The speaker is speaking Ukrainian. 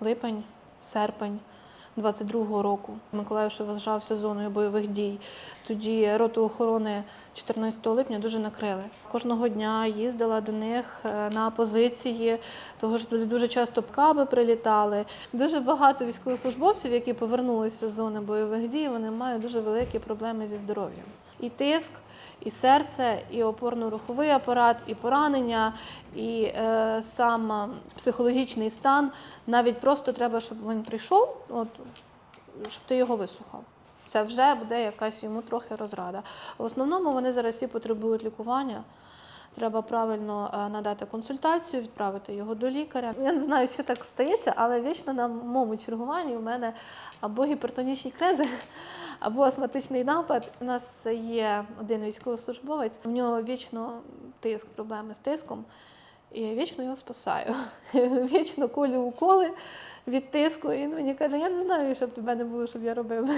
липень, серпень 22-го року. Миколаїв ще вважався зоною бойових дій. Тоді роту охорони 14 липня дуже накрили. Кожного дня їздила до них е, на позиції, того ж туди дуже часто каби прилітали. Дуже багато військовослужбовців, які повернулися з зони бойових дій, вони мають дуже великі проблеми зі здоров'ям. І тиск, і серце, і опорно-руховий апарат, і поранення, і е, сам е, психологічний стан. Навіть просто треба, щоб він прийшов, от, щоб ти його вислухав. Це вже буде якась йому трохи розрада. В основному вони зараз всі потребують лікування. Треба правильно е, надати консультацію, відправити його до лікаря. Я не знаю, чи так стається, але вічно на моєму чергуванні у мене або гіпертонічні кризи, або астматичний напад. У нас є один військовослужбовець, у нього вічно тиск, проблеми з тиском, і я вічно його спасаю. Вічно колю уколи від тиску. І він мені каже, я не знаю, що б тебе не було, щоб я робив.